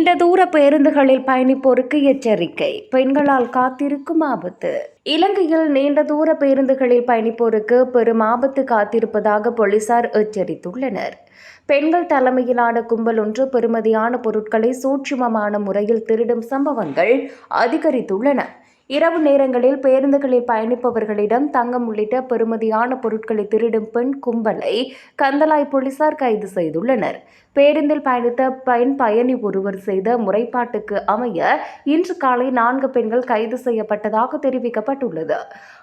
நீண்ட தூர பேருந்துகளில் பயணிப்போருக்கு எச்சரிக்கை. பெண்களால் காத்திருக்கும் ஆபத்து. இலங்கையில் நீண்ட தூர பேருந்துகளில் பயணிப்போருக்கு பெரும் ஆபத்து காத்திருப்பதாக போலீசார் எச்சரித்துள்ளனர். பெண்கள் தலைமையிலான கும்பல் ஒன்று பெறுமதியான பொருட்களை சூட்சுமமான முறையில் திருடும் சம்பவங்கள் அதிகரித்துள்ளன. இரவு நேரங்களில் பேருந்துகளில் பயணிப்பவர்களிடம் தங்கம் உள்ளிட்ட பெறுமதியான பொருட்களை திருடும் பெண் கும்பலை கந்தலாய் போலீசார் கைது செய்துள்ளனர். பேருந்தில் பயணித்த பெண் பயணி ஒருவர் செய்த முறைப்பாட்டுக்கு அமைய இன்று காலை நான்கு பெண்கள் கைது செய்யப்பட்டதாக தெரிவிக்கப்பட்டுள்ளது.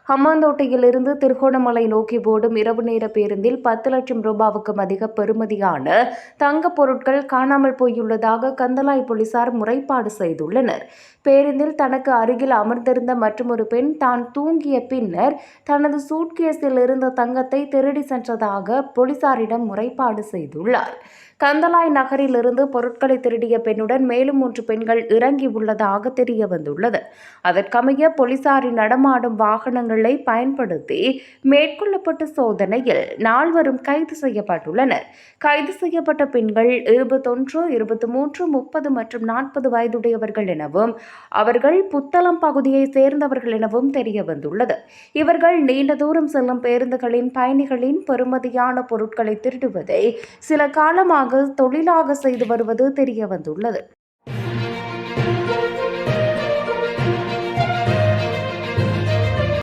ஹம்மாந்தோட்டையிலிருந்து திருகோணமலை நோக்கி ஓடும் இரவு நேர பேருந்தில் பத்து லட்சம் ரூபாவுக்கும் அதிக பெறுமதியான தங்கப் பொருட்கள் காணாமல் போயுள்ளதாக கந்தலாய் போலீசார் முறைப்பாடு செய்துள்ளனர். பேருந்தில் தனக்கு அருகில் அமர்ந்திருந்த மற்றொரு பெண் தான் தூங்கிய பின்னர் தனது சூட்கேஸில் இருந்த தங்கத்தை திருடி சென்றதாக போலீசாரிடம் முறைப்பாடு செய்துள்ளார். கந்தலாய் நகரிலிருந்து பொருட்களை திருடிய பெண்ணுடன் மேலும் மூன்று பெண்கள் இறங்கி உள்ளதாக தெரிய வந்துள்ளது அதற்கமைய போலீசாரின் நடமாடும் வாகனங்களை பயன்படுத்தி மேற்கொள்ளப்பட்ட சோதனையில் நால்வரும் கைது செய்யப்பட்டுள்ளனர். கைது செய்யப்பட்ட பெண்கள் இருபத்தொன்று இருபத்தி மூன்று முப்பது மற்றும் நாற்பது வயதுடையவர்கள் எனவும் அவர்கள் புத்தளம் பகுதியை சேர்ந்தவர்கள் எனவும் தெரிய வந்துள்ளது இவர்கள் நீண்ட தூரம் செல்லும் பேருந்துகளின் பயணிகளின் பெறுமதியான பொருட்களை திருடுவதை சில காலமாக தொழிலாக செய்து வருவது தெரிய வந்துள்ளது.